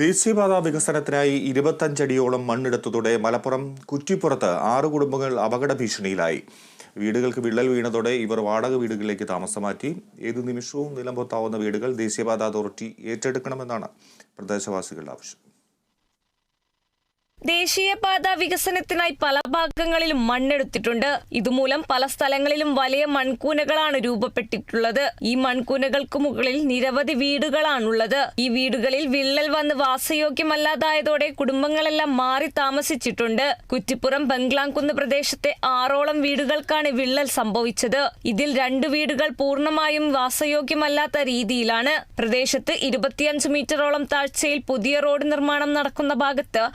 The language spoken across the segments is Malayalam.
ദേശീയപാത വികസനത്തിനായി ഇരുപത്തഞ്ചടിയോളം മണ്ണെടുത്തതോടെ മലപ്പുറം കുറ്റിപ്പുറത്ത് ആറ് കുടുംബങ്ങൾ അപകട ഭീഷണിയിലായി. വീടുകൾക്ക് വിള്ളൽ വീണതോടെ ഇവർ വാടക വീടുകളിലേക്ക് താമസം മാറ്റി. ഏതു നിമിഷവും നിലംപൊത്താവുന്ന വീടുകൾ ദേശീയപാത അതോറിറ്റി ഏറ്റെടുക്കണമെന്നാണ് പ്രദേശവാസികളുടെ ആവശ്യം. ദേശീയപാത വികസനത്തിനായി പല ഭാഗങ്ങളിലും മണ്ണെടുത്തിട്ടുണ്ട്. ഇതുമൂലം പല സ്ഥലങ്ങളിലും വലിയ മൺകൂനകളാണ് രൂപപ്പെട്ടിട്ടുള്ളത്. ഈ മൺകൂനകൾക്ക് മുകളിൽ നിരവധി വീടുകളാണുള്ളത്. ഈ വീടുകളിൽ വിള്ളൽ വന്ന് വാസയോഗ്യമല്ലാതായതോടെ കുടുംബങ്ങളെല്ലാം മാറി താമസിച്ചിട്ടുണ്ട്. കുറ്റിപ്പുറം ബംഗ്ലാംകുന്ന് പ്രദേശത്തെ ആറോളം വീടുകൾക്കാണ് വിള്ളൽ സംഭവിച്ചത്. ഇതിൽ രണ്ട് വീടുകൾ പൂർണമായും വാസയോഗ്യമല്ലാത്ത രീതിയിലാണ്. പ്രദേശത്ത് ഇരുപത്തിയഞ്ച് മീറ്ററോളം താഴ്ചയിൽ പുതിയ റോഡ് നിർമ്മാണം നടക്കുന്ന ഭാഗത്ത്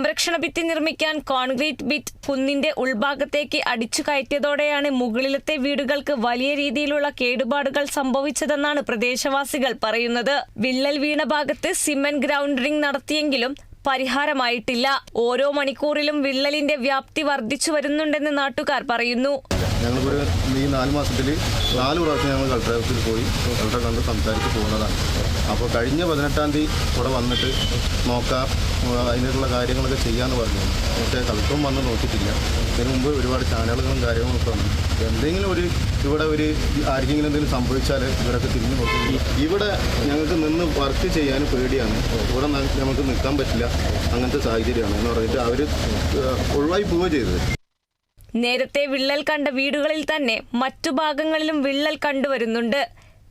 സംരക്ഷണ ഭിത്തി നിർമ്മിക്കാൻ കോൺക്രീറ്റ് ബിറ്റ് കുന്നിന്റെ ഉൾഭാഗത്തേക്ക് അടിച്ചു കയറ്റിയതോടെയാണ് മുകളിലത്തെ വീടുകൾക്ക് വലിയ രീതിയിലുള്ള കേടുപാടുകൾ സംഭവിച്ചതെന്നാണ് പ്രദേശവാസികൾ പറയുന്നത്. വിള്ളൽ വീണ ഭാഗത്ത് സിമെന്റ് ഗ്രൗണ്ടറിംഗ് നടത്തിയെങ്കിലും പരിഹാരമായിട്ടില്ല. ഓരോ മണിക്കൂറിലും വിള്ളലിന്റെ വ്യാപ്തി വർദ്ധിച്ചു വരുന്നുണ്ടെന്ന് നാട്ടുകാർ പറയുന്നു. ഞങ്ങളിവിടെ ഈ നാല് മാസത്തിൽ നാല് പ്രാവശ്യം ഞങ്ങൾ കളക്ടർ പോയി. കളക്ടറെ കണ്ട് സംസാരിച്ച് പോകുന്നതാണ്. അപ്പോൾ കഴിഞ്ഞ പതിനെട്ടാം തീയതി ഇവിടെ വന്നിട്ട് നോക്കാം. അതിനുള്ള കാര്യങ്ങളൊക്കെ ചെയ്യാമെന്ന് പറഞ്ഞു. പക്ഷേ കളക്ടറും വന്ന് നോക്കിയിട്ടില്ല. അതിന് മുമ്പ് ഒരുപാട് ചാനലുകളും കാര്യങ്ങളൊക്കെ വന്നു. എന്തെങ്കിലും ഒരു ഇവിടെ ഒരു ആർക്കെങ്കിലും എന്തെങ്കിലും സംഭവിച്ചാൽ ഇവരൊക്കെ തിരിഞ്ഞു നോക്കും. ഇവിടെ ഞങ്ങൾക്ക് നിന്ന് വർക്ക് ചെയ്യാൻ പേടിയാണ്. ഇവിടെ നമുക്ക് നിൽക്കാൻ പറ്റില്ല. അങ്ങനത്തെ സാഹചര്യമാണ് എന്ന് പറഞ്ഞിട്ട് അവർ ഒഴിവായി പോവുക ചെയ്തത്. നേരത്തെ വിള്ളൽ കണ്ട വീടുകളിൽ തന്നെ മറ്റു ഭാഗങ്ങളിലും വിള്ളൽ കണ്ടുവരുന്നുണ്ട്.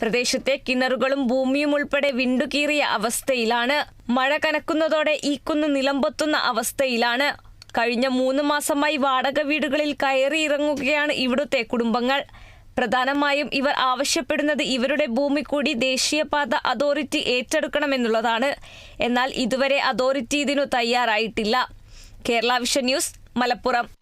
പ്രദേശത്തെ കിണറുകളും ഭൂമിയും ഉൾപ്പെടെ വിണ്ടുകീറിയ അവസ്ഥയിലാണ്. മഴ കനക്കുന്നതോടെ ഈ കുന്ന് നിലംപൊത്തുന്ന അവസ്ഥയിലാണ്. കഴിഞ്ഞ മൂന്ന് മാസമായി വാടക വീടുകളിൽ കയറി ഇറങ്ങുകയാണ് ഇവിടുത്തെ കുടുംബങ്ങൾ. പ്രധാനമായും ഇവർ ആവശ്യപ്പെടുന്നത് ഇവരുടെ ഭൂമി കൂടി ദേശീയപാത അതോറിറ്റി ഏറ്റെടുക്കണമെന്നുള്ളതാണ്. എന്നാൽ ഇതുവരെ അതോറിറ്റി ഇതിനു തയ്യാറായിട്ടില്ല. Kerala vision news Malappuram.